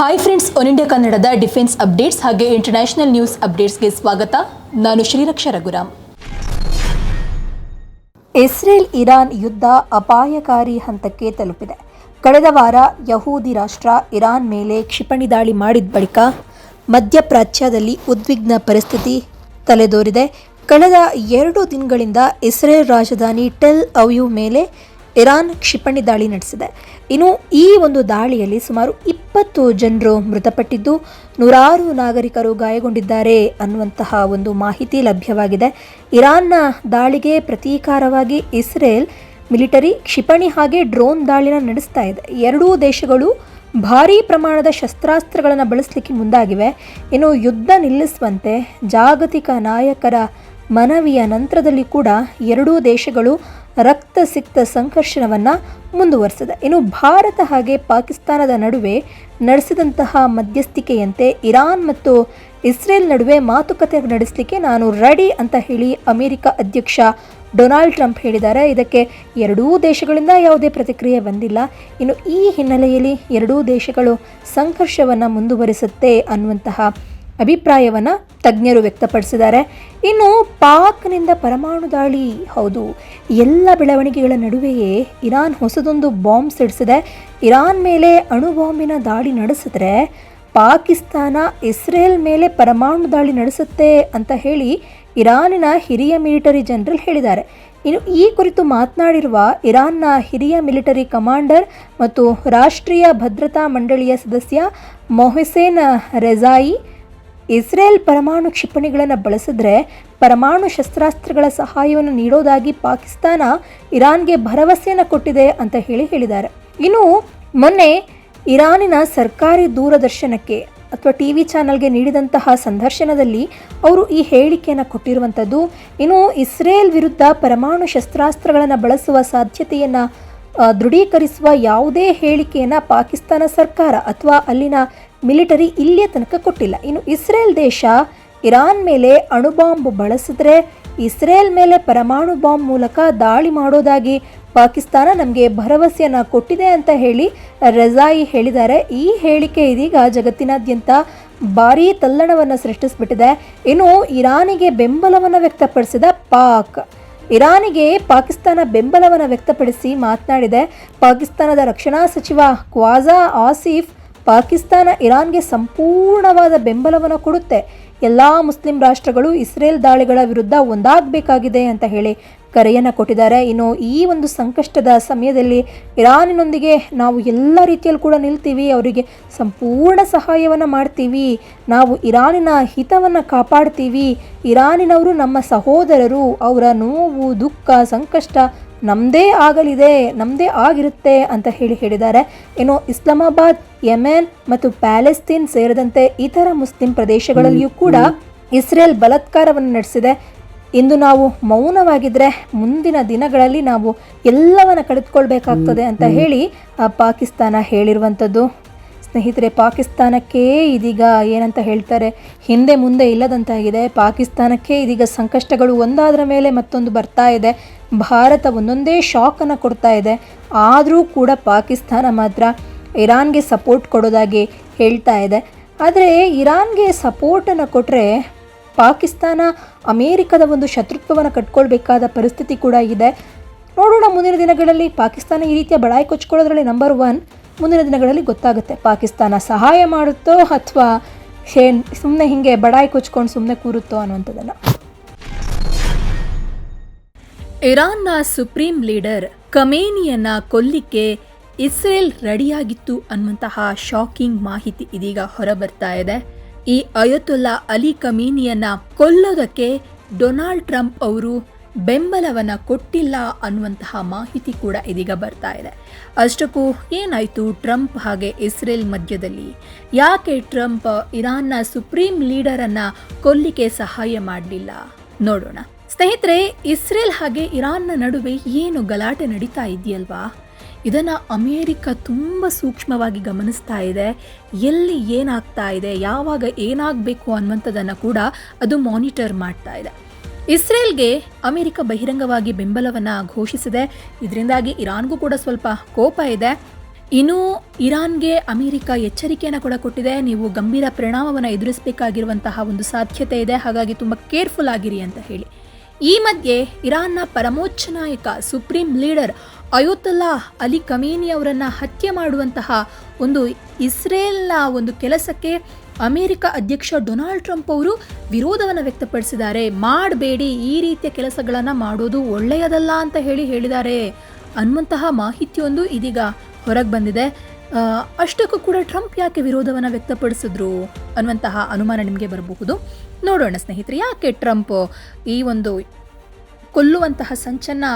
Hi friends one India ಕನ್ನಡದ defence updates ಹಾಗೆ international news ಅಪ್ಡೇಟ್ಸ್ಗೆ ಸ್ವಾಗತ. ನಾನು ಶ್ರೀರಕ್ಷ ರಘುರಾಮ್. ಇಸ್ರೇಲ್ ಇರಾನ್ ಯುದ್ಧ ಅಪಾಯಕಾರಿ ಹಂತಕ್ಕೆ ತಲುಪಿದೆ. ಕಳೆದ ವಾರ ಯಹೂದಿ ರಾಷ್ಟ್ರ ಇರಾನ್ ಮೇಲೆ ಕ್ಷಿಪಣಿ ದಾಳಿ ಮಾಡಿದ ಬಳಿಕ ಮಧ್ಯಪ್ರಾಚ್ಯದಲ್ಲಿ ಉದ್ವಿಗ್ನ ಪರಿಸ್ಥಿತಿ ತಲೆದೋರಿದೆ. ಕಳೆದ ಎರಡು ದಿನಗಳಿಂದ ಇಸ್ರೇಲ್ ರಾಜಧಾನಿ ಟೆಲ್ ಅವ್ಯೂ ಮೇಲೆ ಇರಾನ್ ಕ್ಷಿಪಣಿ ದಾಳಿ ನಡೆಸಿದೆ. ಇನ್ನು ಈ ಒಂದು ದಾಳಿಯಲ್ಲಿ ಸುಮಾರು ಇಪ್ಪತ್ತು ಜನರು ಮೃತಪಟ್ಟಿದ್ದು, ನೂರಾರು ನಾಗರಿಕರು ಗಾಯಗೊಂಡಿದ್ದಾರೆ ಅನ್ನುವಂತಹ ಒಂದು ಮಾಹಿತಿ ಲಭ್ಯವಾಗಿದೆ. ಇರಾನ್ನ ದಾಳಿಗೆ ಪ್ರತೀಕಾರವಾಗಿ ಇಸ್ರೇಲ್ ಮಿಲಿಟರಿ ಕ್ಷಿಪಣಿ ಹಾಗೆ ಡ್ರೋನ್ ದಾಳಿನ ನಡೆಸ್ತಾ ಇದೆ. ಎರಡೂ ದೇಶಗಳು ಭಾರೀ ಪ್ರಮಾಣದ ಶಸ್ತ್ರಾಸ್ತ್ರಗಳನ್ನು ಬಳಸಲಿಕ್ಕೆ ಮುಂದಾಗಿವೆ. ಇನ್ನು ಯುದ್ಧ ನಿಲ್ಲಿಸುವಂತೆ ಜಾಗತಿಕ ನಾಯಕರ ಮನವಿಯ ನಂತರದಲ್ಲಿ ಕೂಡ ಎರಡೂ ದೇಶಗಳು ರಕ್ತಸಿಕ್ತ ಸಂಕರ್ಷಣವನ್ನು ಮುಂದುವರೆಸಿದೆ. ಇನ್ನು ಭಾರತ ಹಾಗೆ ಪಾಕಿಸ್ತಾನದ ನಡುವೆ ನಡೆಸಿದಂತಹ ಮಧ್ಯಸ್ಥಿಕೆಯಂತೆ ಇರಾನ್ ಮತ್ತು ಇಸ್ರೇಲ್ ನಡುವೆ ಮಾತುಕತೆ ನಡೆಸಲಿಕ್ಕೆ ನಾನು ರೆಡಿ ಅಂತ ಹೇಳಿ ಅಮೆರಿಕ ಅಧ್ಯಕ್ಷ ಡೊನಾಲ್ಡ್ ಟ್ರಂಪ್ ಹೇಳಿದ್ದಾರೆ. ಇದಕ್ಕೆ ಎರಡೂ ದೇಶಗಳಿಂದ ಯಾವುದೇ ಪ್ರತಿಕ್ರಿಯೆ ಬಂದಿಲ್ಲ. ಇನ್ನು ಈ ಹಿನ್ನೆಲೆಯಲ್ಲಿ ಎರಡೂ ದೇಶಗಳು ಸಂಘರ್ಷವನ್ನು ಮುಂದುವರಿಸುತ್ತೆ ಅನ್ನುವಂತಹ ಅಭಿಪ್ರಾಯವನ್ನು ತಜ್ಞರು ವ್ಯಕ್ತಪಡಿಸಿದ್ದಾರೆ. ಇನ್ನು ಪಾಕ್ನಿಂದ ಪರಮಾಣು ದಾಳಿ, ಹೌದು. ಎಲ್ಲ ಬೆಳವಣಿಗೆಗಳ ನಡುವೆಯೇ ಇರಾನ್ ಹೊಸದೊಂದು ಬಾಂಬ್ ಸಿಡಿಸಿದೆ. ಇರಾನ್ ಮೇಲೆ ಅಣು ಬಾಂಬಿನ ದಾಳಿ ನಡೆಸಿದ್ರೆ ಪಾಕಿಸ್ತಾನ ಇಸ್ರೇಲ್ ಮೇಲೆ ಪರಮಾಣು ದಾಳಿ ನಡೆಸುತ್ತೆ ಅಂತ ಹೇಳಿ ಇರಾನಿನ ಹಿರಿಯ ಮಿಲಿಟರಿ ಜನರಲ್ ಹೇಳಿದ್ದಾರೆ. ಇನ್ನು ಈ ಕುರಿತು ಮಾತನಾಡಿರುವ ಇರಾನ್ನ ಹಿರಿಯ ಮಿಲಿಟರಿ ಕಮಾಂಡರ್ ಮತ್ತು ರಾಷ್ಟ್ರೀಯ ಭದ್ರತಾ ಮಂಡಳಿಯ ಸದಸ್ಯ ಮೊಹಸೇನ್ ರೆಜಾಯಿ ಇಸ್ರೇಲ್ ಪರಮಾಣು ಕ್ಷಿಪಣಿಗಳನ್ನು ಬಳಸಿದ್ರೆ ಪರಮಾಣು ಶಸ್ತ್ರಾಸ್ತ್ರಗಳ ಸಹಾಯವನ್ನು ನೀಡೋದಾಗಿ ಪಾಕಿಸ್ತಾನ ಇರಾನ್ಗೆ ಭರವಸೆಯನ್ನು ಕೊಟ್ಟಿದೆ ಅಂತ ಹೇಳಿ ಹೇಳಿದ್ದಾರೆ. ಇನ್ನು ಮೊನ್ನೆ ಇರಾನಿನ ಸರ್ಕಾರಿ ದೂರದರ್ಶನಕ್ಕೆ ಅಥವಾ ಟಿ ವಿ ಚಾನಲ್ಗೆ ನೀಡಿದಂತಹ ಸಂದರ್ಶನದಲ್ಲಿ ಅವರು ಈ ಹೇಳಿಕೆಯನ್ನು ಕೊಟ್ಟಿರುವಂಥದ್ದು, ಇನ್ನು ಇಸ್ರೇಲ್ ವಿರುದ್ಧ ಪರಮಾಣು ಶಸ್ತ್ರಾಸ್ತ್ರಗಳನ್ನು ಬಳಸುವ ಸಾಧ್ಯತೆಯನ್ನು ದೃಢೀಕರಿಸುವ ಯಾವುದೇ ಹೇಳಿಕೆಯನ್ನು ಪಾಕಿಸ್ತಾನ ಸರ್ಕಾರ ಅಥವಾ ಅಲ್ಲಿನ ಮಿಲಿಟರಿ ಇಲ್ಲಿಯ ತನಕ ಕೊಟ್ಟಿಲ್ಲ. ಇನ್ನು ಇಸ್ರೇಲ್ ದೇಶ ಇರಾನ್ ಮೇಲೆ ಅಣುಬಾಂಬ್ ಬಳಸಿದ್ರೆ ಇಸ್ರೇಲ್ ಮೇಲೆ ಪರಮಾಣು ಬಾಂಬ್ ಮೂಲಕ ದಾಳಿ ಮಾಡೋದಾಗಿ ಪಾಕಿಸ್ತಾನ ನಮಗೆ ಭರವಸೆಯನ್ನು ಕೊಟ್ಟಿದೆ ಅಂತ ಹೇಳಿ ರಜಾಯಿ ಹೇಳಿದ್ದಾರೆ. ಈ ಹೇಳಿಕೆ ಇದೀಗ ಜಗತ್ತಿನಾದ್ಯಂತ ಭಾರೀ ತಲ್ಲಣವನ್ನು ಸೃಷ್ಟಿಸಿಬಿಟ್ಟಿದೆ. ಇನ್ನು ಇರಾನಿಗೆ ಬೆಂಬಲವನ್ನು ವ್ಯಕ್ತಪಡಿಸಿದ ಪಾಕ್. ಇರಾನಿಗೆ ಪಾಕಿಸ್ತಾನ ಬೆಂಬಲವನ್ನು ವ್ಯಕ್ತಪಡಿಸಿ ಮಾತನಾಡಿದೆ. ಪಾಕಿಸ್ತಾನದ ರಕ್ಷಣಾ ಸಚಿವ ಕ್ವಾಜಾ ಆಸಿಫ್ ಪಾಕಿಸ್ತಾನ ಇರಾನ್ಗೆ ಸಂಪೂರ್ಣವಾದ ಬೆಂಬಲವನ್ನು ಕೊಡುತ್ತೆ. ಎಲ್ಲ ಮುಸ್ಲಿಂ ರಾಷ್ಟ್ರಗಳು ಇಸ್ರೇಲ್ ದಾಳಿಗಳ ವಿರುದ್ಧ ಒಂದಾಗಬೇಕಾಗಿದೆ ಅಂತ ಹೇಳಿ ಕರೆಯನ್ನು ಕೊಟ್ಟಿದ್ದಾರೆ. ಇನ್ನು ಈ ಒಂದು ಸಂಕಷ್ಟದ ಸಮಯದಲ್ಲಿ ಇರಾನಿನೊಂದಿಗೆ ನಾವು ಎಲ್ಲ ರೀತಿಯಲ್ಲಿ ಕೂಡ ನಿಲ್ತೀವಿ, ಅವರಿಗೆ ಸಂಪೂರ್ಣ ಸಹಾಯವನ್ನು ಮಾಡ್ತೀವಿ, ನಾವು ಇರಾನಿನ ಹಿತವನ್ನು ಕಾಪಾಡ್ತೀವಿ, ಇರಾನಿನವರು ನಮ್ಮ ಸಹೋದರರು, ಅವರ ನೋವು, ದುಃಖ, ಸಂಕಷ್ಟ ನಮ್ಮದೇ ಆಗಲಿದೆ ನಮ್ಮದೇ ಆಗಿರುತ್ತೆ ಅಂತ ಹೇಳಿ ಹೇಳಿದ್ದಾರೆ. ಇನ್ನು ಇಸ್ಲಾಮಾಬಾದ್ ಯೆಮೆನ್ ಮತ್ತು ಪ್ಯಾಲೆಸ್ತೀನ್ ಸೇರಿದಂತೆ ಇತರ ಮುಸ್ಲಿಂ ಪ್ರದೇಶಗಳಲ್ಲಿಯೂ ಕೂಡ ಇಸ್ರೇಲ್ ಬಲತ್ಕಾರವನ್ನು ನಡೆಸಿದೆ. ಇಂದು ನಾವು ಮೌನವಾಗಿದ್ದರೆ ಮುಂದಿನ ದಿನಗಳಲ್ಲಿ ನಾವು ಎಲ್ಲವನ್ನ ಕಳೆದುಕೊಳ್ಬೇಕಾಗ್ತದೆ ಅಂತ ಹೇಳಿ ಪಾಕಿಸ್ತಾನ ಹೇಳಿರುವಂಥದ್ದು. ಸ್ನೇಹಿತರೆ, ಪಾಕಿಸ್ತಾನಕ್ಕೇ ಇದೀಗ ಏನಂತ ಹೇಳ್ತಾರೆ, ಹಿಂದೆ ಮುಂದೆ ಇಲ್ಲದಂತಾಗಿದೆ. ಪಾಕಿಸ್ತಾನಕ್ಕೆ ಇದೀಗ ಸಂಕಷ್ಟಗಳು ಒಂದಾದ್ರ ಮೇಲೆ ಮತ್ತೊಂದು ಬರ್ತಾ ಇದೆ. ಭಾರತ ಒಂದೊಂದೇ ಶಾಕನ್ನು ಕೊಡ್ತಾ ಇದೆ. ಆದರೂ ಕೂಡ ಪಾಕಿಸ್ತಾನ ಮಾತ್ರ ಇರಾನ್ಗೆ ಸಪೋರ್ಟ್ ಕೊಡೋದಾಗಿ ಹೇಳ್ತಾ ಇದೆ. ಆದರೆ ಇರಾನ್ಗೆ ಸಪೋರ್ಟನ್ನು ಕೊಟ್ಟರೆ ಪಾಕಿಸ್ತಾನ ಅಮೇರಿಕದ ಒಂದು ಶತ್ರುತ್ವವನ್ನು ಕಟ್ಕೊಳ್ಬೇಕಾದ ಪರಿಸ್ಥಿತಿ ಕೂಡ ಇದೆ. ನೋಡೋಣ ಮುಂದಿನ ದಿನಗಳಲ್ಲಿ ಪಾಕಿಸ್ತಾನ ಈ ರೀತಿಯ ಬಡಾಯಿ ಕೊಚ್ಕೊಳ್ಳೋದ್ರಲ್ಲಿ ನಂಬರ್ ಒನ್ ಮುಂದಿನ ದಿನಗಳಲ್ಲಿ ಗೊತ್ತಾಗುತ್ತೆ ಪಾಕಿಸ್ತಾನ ಸಹಾಯ ಮಾಡುತ್ತೋ ಅಥವಾ ಸುಮ್ಮನೆ ಹಿಂಗೆ ಬಡಾಯಿ ಕೊಚ್ಕೊಂಡು ಸುಮ್ಮನೆ ಕೂರುತ್ತೋ ಅನ್ನುವಂಥದ್ದನ್ನು. ಇರಾನ್ನ ಸುಪ್ರೀಂ ಲೀಡರ್ ಕಮೇನಿಯನ್ನ ಕೊಲ್ಲಿಕ್ಕೆ ಇಸ್ರೇಲ್ ರೆಡಿಯಾಗಿತ್ತು ಅನ್ನುವಂತಹ ಶಾಕಿಂಗ್ ಮಾಹಿತಿ ಇದೀಗ ಹೊರಬರ್ತಾ ಇದೆ. ಈ ಅಯತುಲ್ಲಾ ಅಲಿ ಕಮೀನಿಯನ್ನ ಕೊಲ್ಲೋದಕ್ಕೆ ಡೊನಾಲ್ಡ್ ಟ್ರಂಪ್ ಅವರು ಬೆಂಬಲವನ್ನ ಕೊಟ್ಟಿಲ್ಲ ಅನ್ನುವಂತಹ ಮಾಹಿತಿ ಕೂಡ ಇದೀಗ ಬರ್ತಾ ಇದೆ. ಅಷ್ಟಕ್ಕೂ ಏನಾಯಿತು ಟ್ರಂಪ್ ಹಾಗೆ ಇಸ್ರೇಲ್ ಮಧ್ಯದಲ್ಲಿ? ಯಾಕೆ ಟ್ರಂಪ್ ಇರಾನ್ನ ಸುಪ್ರೀಂ ಲೀಡರನ್ನು ಕೊಲ್ಲಿಕೆ ಸಹಾಯ ಮಾಡಲಿಲ್ಲ? ನೋಡೋಣ. ಸ್ನೇಹಿತರೆ, ಇಸ್ರೇಲ್ ಹಾಗೆ ಇರಾನ್ನ ನಡುವೆ ಏನು ಗಲಾಟೆ ನಡೀತಾ ಇದೆಯಲ್ವಾ? ಇದನ್ನು ಅಮೇರಿಕ ತುಂಬ ಸೂಕ್ಷ್ಮವಾಗಿ ಗಮನಿಸ್ತಾ ಇದೆ. ಎಲ್ಲಿ ಏನಾಗ್ತಾ ಇದೆ, ಯಾವಾಗ ಏನಾಗಬೇಕು ಅನ್ನುವಂಥದ್ದನ್ನು ಕೂಡ ಅದು ಮಾನಿಟರ್ ಮಾಡ್ತಾ ಇದೆ. ಇಸ್ರೇಲ್ಗೆ ಅಮೆರಿಕ ಬಹಿರಂಗವಾಗಿ ಬೆಂಬಲವನ್ನು ಘೋಷಿಸಿದೆ. ಇದರಿಂದಾಗಿ ಇರಾನ್ಗೂ ಕೂಡ ಸ್ವಲ್ಪ ಕೋಪ ಇದೆ. ಇನ್ನು ಇರಾನ್ಗೆ ಅಮೆರಿಕ ಎಚ್ಚರಿಕೆಯನ್ನು ಕೂಡ ಕೊಟ್ಟಿದೆ. ನೀವು ಗಂಭೀರ ಪರಿಣಾಮವನ್ನು ಎದುರಿಸಬೇಕಾಗಿರುವಂತಹ ಒಂದು ಸಾಧ್ಯತೆ ಇದೆ. ಹಾಗಾಗಿ ತುಂಬ ಕೇರ್ಫುಲ್ ಆಗಿರಿ ಅಂತ ಹೇಳಿ. ಈ ಮಧ್ಯೆ ಇರಾನ್ನ ಪರಮೋಚ್ಚ ನಾಯಕ supreme leader Ayatollah Ali Khamenei ಅವರನ್ನು ಹತ್ಯೆ ಮಾಡುವಂತಹ ಒಂದು ಇಸ್ರೇಲ್ನ ಒಂದು ಕೆಲಸಕ್ಕೆ ಅಮೆರಿಕ ಅಧ್ಯಕ್ಷ ಡೊನಾಲ್ಡ್ ಟ್ರಂಪ್ ಅವರು ವಿರೋಧವನ್ನು ವ್ಯಕ್ತಪಡಿಸಿದ್ದಾರೆ. ಮಾಡಬೇಡಿ, ಈ ರೀತಿಯ ಕೆಲಸಗಳನ್ನು ಮಾಡೋದು ಒಳ್ಳೆಯದಲ್ಲ ಅಂತ ಹೇಳಿ ಹೇಳಿದ್ದಾರೆ. ಅನ್ನುವಂತಹ ಮಾಹಿತಿಯೊಂದು ಇದೀಗ ಹೊರಗೆ ಬಂದಿದೆ. ಅಷ್ಟಕ್ಕೂ ಕೂಡ ಟ್ರಂಪ್ ಯಾಕೆ ವಿರೋಧವನ್ನು ವ್ಯಕ್ತಪಡಿಸಿದ್ರು ಅನ್ನುವಂತಹ ಅನುಮಾನ ನಿಮಗೆ ಬರಬಹುದು. ನೋಡೋಣ ಸ್ನೇಹಿತರೆ, ಯಾಕೆ ಟ್ರಂಪ್ ಈ ಒಂದು ಕೊಲ್ಲುವಂತಹ ಸಂಚನ್ನು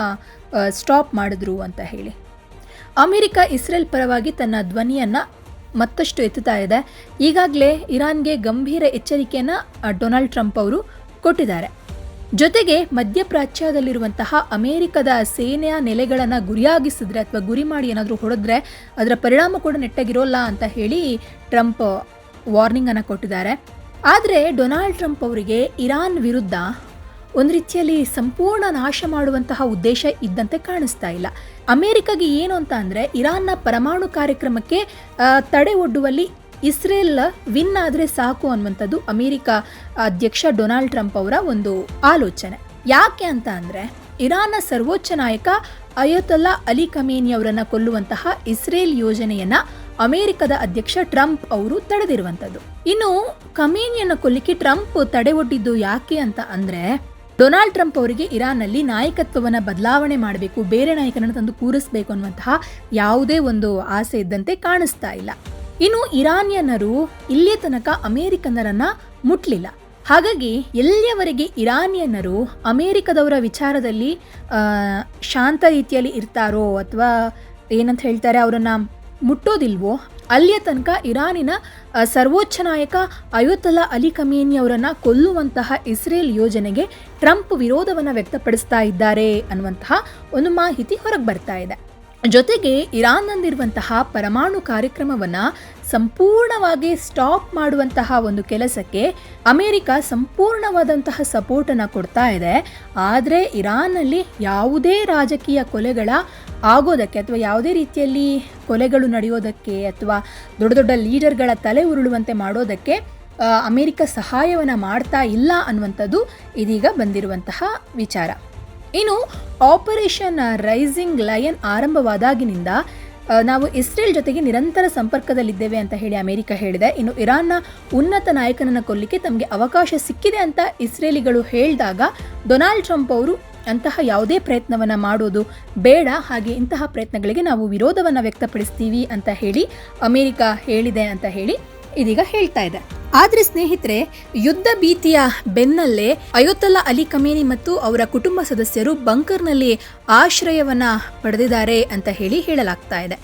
ಸ್ಟಾಪ್ ಮಾಡಿದ್ರು ಅಂತ ಹೇಳಿ. ಅಮೆರಿಕ, ಇಸ್ರೇಲ್ ಪರವಾಗಿ ತನ್ನ ಧ್ವನಿಯನ್ನು ಮತ್ತಷ್ಟು ಎತ್ತುತ್ತಾ ಇದೆ. ಈಗಾಗಲೇ ಇರಾನ್ಗೆ ಗಂಭೀರ ಎಚ್ಚರಿಕೆಯನ್ನು ಡೊನಾಲ್ಡ್ ಟ್ರಂಪ್ ಅವರು ಕೊಟ್ಟಿದ್ದಾರೆ. ಜೊತೆಗೆ ಮಧ್ಯಪ್ರಾಚ್ಯದಲ್ಲಿರುವಂತಹ ಅಮೆರಿಕದ ಸೇನೆಯ ನೆಲೆಗಳನ್ನು ಗುರಿಯಾಗಿಸಿದ್ರೆ ಅಥವಾ ಗುರಿ ಮಾಡಿ ಏನಾದರೂ ಹೊಡೆದ್ರೆ ಅದರ ಪರಿಣಾಮ ಕೂಡ ನೆಟ್ಟಗಿರೋಲ್ಲ ಅಂತ ಹೇಳಿ ಟ್ರಂಪ್ ವಾರ್ನಿಂಗನ್ನು ಕೊಟ್ಟಿದ್ದಾರೆ. ಆದರೆ ಡೊನಾಲ್ಡ್ ಟ್ರಂಪ್ ಅವರಿಗೆ ಇರಾನ್ ವಿರುದ್ಧ ಒಂದು ರೀತಿಯಲ್ಲಿ ಸಂಪೂರ್ಣ ನಾಶ ಮಾಡುವಂತಹ ಉದ್ದೇಶ ಇದ್ದಂತೆ ಕಾಣಿಸ್ತಾ ಇಲ್ಲ. ಅಮೆರಿಕಗೆ ಏನು ಅಂತ ಅಂದರೆ, ಇರಾನ್ನ ಪರಮಾಣು ಕಾರ್ಯಕ್ರಮಕ್ಕೆ ತಡೆ ಒಡ್ಡುವಲ್ಲಿ ಇಸ್ರೇಲ್ ವಿನ್ ಆದರೆ ಸಾಕು ಅನ್ನುವಂಥದ್ದು ಅಮೆರಿಕ ಅಧ್ಯಕ್ಷ ಡೊನಾಲ್ಡ್ ಟ್ರಂಪ್ ಅವರ ಒಂದು ಆಲೋಚನೆ. ಯಾಕೆ ಅಂತ ಅಂದರೆ, ಇರಾನ್ನ ಸರ್ವೋಚ್ಚ ನಾಯಕ ಅಯೋತಲ್ಲಾ ಅಲಿ ಕಮೇನಿ ಅವರನ್ನು ಕೊಲ್ಲುವಂತಹ ಇಸ್ರೇಲ್ ಯೋಜನೆಯನ್ನು ಅಮೆರಿಕದ ಅಧ್ಯಕ್ಷ ಟ್ರಂಪ್ ಅವರು ತಡೆದಿರುವಂಥದ್ದು. ಇನ್ನು ಕಮೇನಿಯನ್ನು ಕೊಲ್ಲಿಕ್ಕೆ ಟ್ರಂಪ್ ತಡೆ ಒಡ್ಡಿದ್ದು ಯಾಕೆ ಅಂತ ಅಂದ್ರೆ ಡೊನಾಲ್ಡ್ ಟ್ರಂಪ್ ಅವರಿಗೆ ಇರಾನ್ನಲ್ಲಿ ನಾಯಕತ್ವವನ್ನು ಬದಲಾವಣೆ ಮಾಡಬೇಕು, ಬೇರೆ ನಾಯಕನನ್ನು ತಂದು ಕೂರಿಸಬೇಕು ಅನ್ನುವಂತಹ ಯಾವುದೇ ಒಂದು ಆಸೆ ಇದ್ದಂತೆ ಕಾಣಿಸ್ತಾ ಇಲ್ಲ. ಇನ್ನು ಇರಾನಿಯನರು ಇಲ್ಲಿಯ ತನಕ ಅಮೆರಿಕನ್ನರನ್ನ ಮುಟ್ಲಿಲ್ಲ. ಹಾಗಾಗಿ ಎಲ್ಲಿಯವರೆಗೆ ಇರಾನಿಯನ್ನರು ಅಮೇರಿಕದವರ ವಿಚಾರದಲ್ಲಿ ಶಾಂತ ರೀತಿಯಲ್ಲಿ ಇರ್ತಾರೋ ಅಥವಾ ಏನಂತ ಹೇಳ್ತಾರೆ, ಅವರನ್ನು ಮುಟ್ಟೋದಿಲ್ವೋ ಅಲ್ಲಿಯ ತನಕ ಇರಾನಿನ ಸರ್ವೋಚ್ಚ ನಾಯಕ ಅಯೋತಲ್ಲಾ ಅಲಿ ಕಮೇನಿ ಅವರನ್ನು ಕೊಲ್ಲುವಂತಹ ಇಸ್ರೇಲ್ ಯೋಜನೆಗೆ ಟ್ರಂಪ್ ವಿರೋಧವನ್ನು ವ್ಯಕ್ತಪಡಿಸ್ತಾ ಇದ್ದಾರೆ ಅನ್ನುವಂತಹ ಒಂದು ಮಾಹಿತಿ ಹೊರಗೆ ಬರ್ತಾ ಇದೆ. ಜೊತೆಗೆ ಇರಾನ್ನಲ್ಲಿರುವಂತಹ ಪರಮಾಣು ಕಾರ್ಯಕ್ರಮವನ್ನು ಸಂಪೂರ್ಣವಾಗಿ ಸ್ಟಾಪ್ ಮಾಡುವಂತಹ ಒಂದು ಕೆಲಸಕ್ಕೆ ಅಮೆರಿಕ ಸಂಪೂರ್ಣವಾದಂತಹ ಸಪೋರ್ಟನ್ನು ಕೊಡ್ತಾ ಇದೆ. ಆದರೆ ಇರಾನ್ನಲ್ಲಿ ಯಾವುದೇ ರಾಜಕೀಯ ಕೊಲೆಗಳ ಆಗೋದಕ್ಕೆ ಅಥವಾ ಯಾವುದೇ ರೀತಿಯಲ್ಲಿ ಕೊಲೆಗಳು ನಡೆಯೋದಕ್ಕೆ ಅಥವಾ ದೊಡ್ಡ ದೊಡ್ಡ ಲೀಡರ್ಗಳ ತಲೆ ಉರುಳುವಂತೆ ಮಾಡೋದಕ್ಕೆ ಅಮೇರಿಕ ಸಹಾಯವನ್ನು ಮಾಡ್ತಾ ಇಲ್ಲ ಅನ್ನುವಂಥದ್ದು ಇದೀಗ ಬಂದಿರುವಂತಹ ವಿಚಾರ. ಇನ್ನು ಆಪರೇಷನ್ ರೈಸಿಂಗ್ ಲಯನ್ ಆರಂಭವಾದಾಗಿನಿಂದ ನಾವು ಇಸ್ರೇಲ್ ಜೊತೆಗೆ ನಿರಂತರ ಸಂಪರ್ಕದಲ್ಲಿದ್ದೇವೆ ಅಂತ ಹೇಳಿ ಅಮೆರಿಕ ಹೇಳಿದೆ. ಇನ್ನು ಇರಾನ್ನ ಉನ್ನತ ನಾಯಕನನ್ನು ಕೊಲ್ಲಿಕ್ಕೆ ತಮಗೆ ಅವಕಾಶ ಸಿಕ್ಕಿದೆ ಅಂತ ಇಸ್ರೇಲಿಗಳು ಹೇಳಿದಾಗ, ಡೊನಾಲ್ಡ್ ಟ್ರಂಪ್ ಅವರು ಅಂತಹ ಯಾವುದೇ ಪ್ರಯತ್ನವನ್ನು ಮಾಡೋದು ಬೇಡ. ಹಾಗೆ ಇಂತಹ ಪ್ರಯತ್ನಗಳಿಗೆ ನಾವು ವಿರೋಧವನ್ನು ವ್ಯಕ್ತಪಡಿಸ್ತೀವಿ ಅಂತ ಹೇಳಿ ಅಮೆರಿಕ ಹೇಳಿದೆ ಅಂತ ಹೇಳಿ ಇದೀಗ ಹೇಳ್ತಾ ಇದೆ. ಆದ್ರೆ ಸ್ನೇಹಿತರೆ, ಯುದ್ಧ ಭೀತಿಯ ಬೆನ್ನಲ್ಲೇ ಅಯೋತಲ್ಲಾ ಅಲಿ ಕಮೇನಿ ಮತ್ತು ಅವರ ಕುಟುಂಬ ಸದಸ್ಯರು ಬಂಕರ್ನಲ್ಲಿ ಆಶ್ರಯವನ್ನ ಪಡೆದಿದ್ದಾರೆ ಅಂತ ಹೇಳಿ ಹೇಳಲಾಗ್ತಾ ಇದೆ.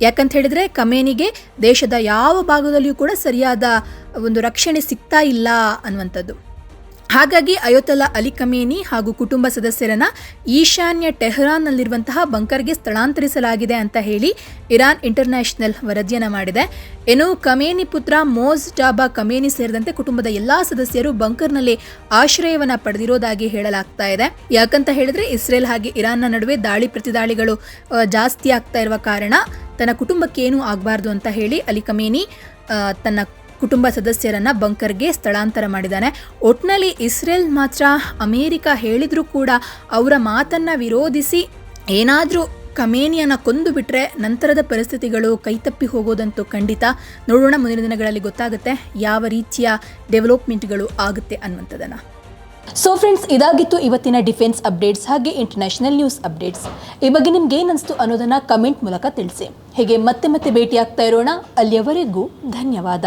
ಯಾಕಂತ ಹೇಳಿದ್ರೆ ಕಮೇನಿಗೆ ದೇಶದ ಯಾವ ಭಾಗದಲ್ಲಿಯೂ ಕೂಡ ಸರಿಯಾದ ಒಂದು ರಕ್ಷಣೆ ಸಿಗ್ತಾ ಇಲ್ಲ ಅನ್ನುವಂಥದ್ದು. ಹಾಗಾಗಿ ಅಯೋತಲಾ ಅಲಿ ಕಮೇನಿ ಹಾಗೂ ಕುಟುಂಬ ಸದಸ್ಯರನ್ನ ಈಶಾನ್ಯ ಟೆಹರಾನ್ನಲ್ಲಿರುವಂತಹ ಬಂಕರ್ಗೆ ಸ್ಥಳಾಂತರಿಸಲಾಗಿದೆ ಅಂತ ಹೇಳಿ ಇರಾನ್ ಇಂಟರ್ನ್ಯಾಷನಲ್ ವರದಿಯನ್ನು ಮಾಡಿದೆ. ಇನ್ನು ಕಮೇನಿ ಪುತ್ರ ಮೋಜ್ ಜಾಬಾ ಕಮೇನಿ ಸೇರಿದಂತೆ ಕುಟುಂಬದ ಎಲ್ಲಾ ಸದಸ್ಯರು ಬಂಕರ್ನಲ್ಲಿ ಆಶ್ರಯವನ್ನ ಪಡೆದಿರೋದಾಗಿ ಹೇಳಲಾಗ್ತಾ ಇದೆ. ಯಾಕಂತ ಹೇಳಿದ್ರೆ ಇಸ್ರೇಲ್ ಹಾಗೆ ಇರಾನ್ನ ನಡುವೆ ದಾಳಿ ಪ್ರತಿದಾಳಿಗಳು ಜಾಸ್ತಿ ಆಗ್ತಾ ಇರುವ ಕಾರಣ ತನ್ನ ಕುಟುಂಬಕ್ಕೆ ಏನೂ ಆಗಬಾರ್ದು ಅಂತ ಹೇಳಿ ಅಲಿ ಕಮೇನಿ ತನ್ನ ಕುಟುಂಬ ಸದಸ್ಯರನ್ನ ಬಂಕರ್ಗೆ ಸ್ಥಳಾಂತರ ಮಾಡಿದ್ದಾನೆ. ಒಟ್ನಲ್ಲಿ ಇಸ್ರೇಲ್ ಮಾತ್ರ ಅಮೇರಿಕ ಹೇಳಿದರೂ ಕೂಡ ಅವರ ಮಾತನ್ನ ವಿರೋಧಿಸಿ ಏನಾದರೂ ಕಮೇನಿಯನ್ನ ಕೊಂದು ಬಿಟ್ರೆ ನಂತರದ ಪರಿಸ್ಥಿತಿಗಳು ಕೈತಪ್ಪಿ ಹೋಗೋದಂತೂ ಖಂಡಿತ. ನೋಡೋಣ, ಮುಂದಿನ ದಿನಗಳಲ್ಲಿ ಗೊತ್ತಾಗುತ್ತೆ ಯಾವ ರೀತಿಯ ಡೆವಲಪ್ಮೆಂಟ್ಗಳು ಆಗುತ್ತೆ ಅನ್ನುವಂಥದ್ದನ್ನು. ಸೊ ಫ್ರೆಂಡ್ಸ್ ಇದಾಗಿತ್ತು ಇವತ್ತಿನ ಡಿಫೆನ್ಸ್ ಅಪ್ಡೇಟ್ಸ್, ಹಾಗೆ ಇಂಟರ್ನ್ಯಾಷನಲ್ ನ್ಯೂಸ್ ಅಪ್ಡೇಟ್ಸ್. ಈ ಬಗ್ಗೆ ನಿಮ್ಗೆ ಏನಿಸ್ತು ಅನ್ನೋದನ್ನು ಕಮೆಂಟ್ ಮೂಲಕ ತಿಳಿಸಿ. ಹೀಗೆ ಮತ್ತೆ ಮತ್ತೆ ಭೇಟಿಯಾಗ್ತಾ ಇರೋಣ. ಅಲ್ಲಿಯವರೆಗೂ ಧನ್ಯವಾದ.